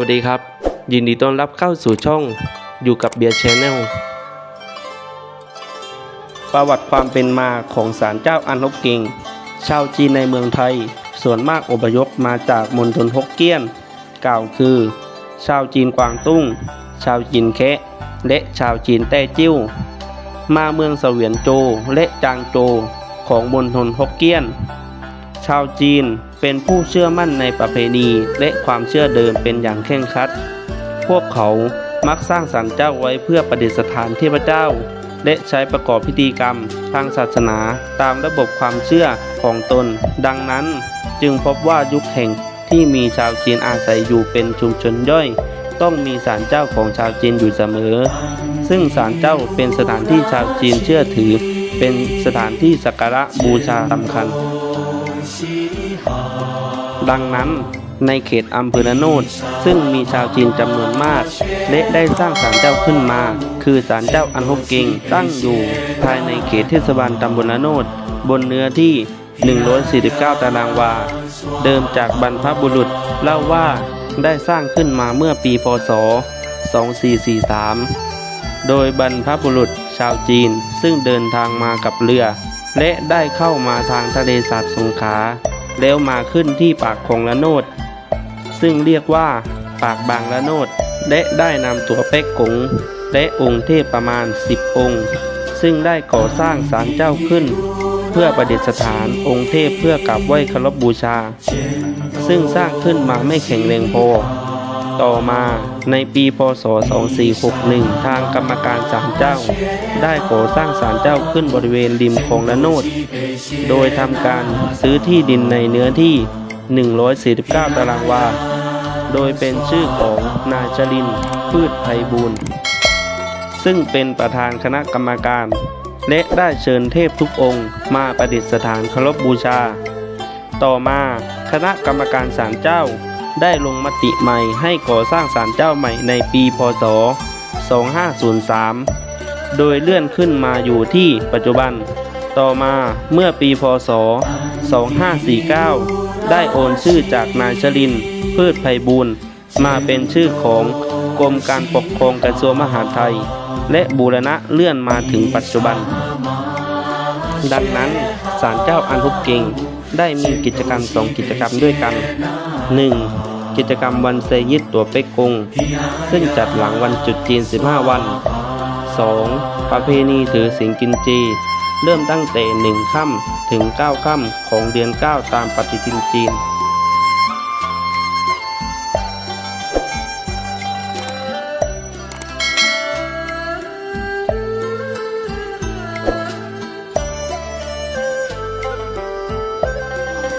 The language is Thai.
วัสดีครับ ยินดีต้อนรับเข้าสู่ช่องอยู่กับเบียร์ชแนลประวัติความเป็นมาของศาลเจ้าอันฮกเกงชาวจีนในเมืองไทย ส่วนมากอพยพมาจากมณฑลฮกเกี้ยน กล่าวคือ ชาวจีนกวางตุ้ง ชาวจีนแคะและชาวจีนแต้จิ้ว มาเมืองเสวียนโจและจางโจของมณฑลฮกเกี้ยน ชาวจีนเป็นผู้เชื่อมั่นในประเพณีและความเชื่อเดิมเป็นอย่างเคร่งครัด พวกเขามักสร้างศาลเจ้าไว้เพื่อประดิษฐานเทพเจ้า และใช้ประกอบพิธีกรรมทางศาสนาตามระบบความเชื่อของตน ดังนั้นจึงพบว่ายุคแห่งที่มีชาวจีนอาศัยอยู่เป็นชุมชนย่อย ต้องมีศาลเจ้าของชาวจีนอยู่เสมอ ซึ่งศาลเจ้าเป็นสถานที่ชาวจีนเชื่อถือ เป็นสถานที่สักการะบูชาสำคัญ ดังนั้น ในเขตอำเภอละโนดซึ่งมีชาวจีนจำนวนมาก และได้สร้างศาลเจ้าขึ้นมา คือศาลเจ้าอันฮกเกงตั้งอยู่ ภายในเขตเทศบาลตำบลละโนดบนเนื้อที่ 149 ตารางวา เดิมจากบรรพบุรุษเล่าว่าได้สร้างขึ้นมาเมื่อปีพศ 2443 โดยบรรพบุรุษชาวจีนซึ่งเดินทางมากับเรือ และได้เข้ามาทางทะเลสาบสงขลา แล้วมาขึ้นที่ปากของละโนด ซึ่งเรียกว่าปากบางละโนด และได้นำตัวเป๊กกงและองค์เทพประมาณ 10 องค์ ซึ่งได้ก่อสร้างศาลเจ้าขึ้น เพื่อประดิษฐานองค์เทพเพื่อกราบไหว้เคารพบูชา ซึ่งสร้างขึ้นมาไม่แข็งแรงพอ ต่อมาในปีพศ 2461 ทางกรรมการศาลเจ้า ได้ก่อสร้างศาลเจ้าขึ้นบริเวณริมคลองละโนด โดยทำการซื้อที่ดินในเนื้อที่ 149 ตารางวา โดยเป็นชื่อของนายจรินพืชไพบูลย์ซึ่งเป็นประธานคณะกรรมการ และได้เชิญเทพทุกองค์ มาประดิษฐานเคารพบูชา ต่อมาคณะกรรมการศาลเจ้า ได้ลงมติใหม่ให้ก่อสร้างศาลเจ้าใหม่ในปีพศ 2503 โดยเลื่อนขึ้นมาอยู่ที่ปัจจุบัน ต่อมาเมื่อปีพศ 2549 ได้โอนชื่อจากนายชลิน พืชไพบูลย์มาเป็นชื่อของกรมการปกครองกระทรวงมหาดไทย และบูรณะเลื่อนมาถึงปัจจุบัน ดังนั้นศาลเจ้าอันฮุกเกงได้มีกิจกรรมสองกิจกรรมด้วยกัน 1. กิจกรรมวันเซยิดตัวเป๊กกง ซึ่งจัดหลังวันจุดจีน 15 วัน 2. ประเพณีถือสิงกินจี เริ่มตั้งแต่1ค่ำถึง 9 ค่ำของเดือน 9 ตามปฏิทินจีน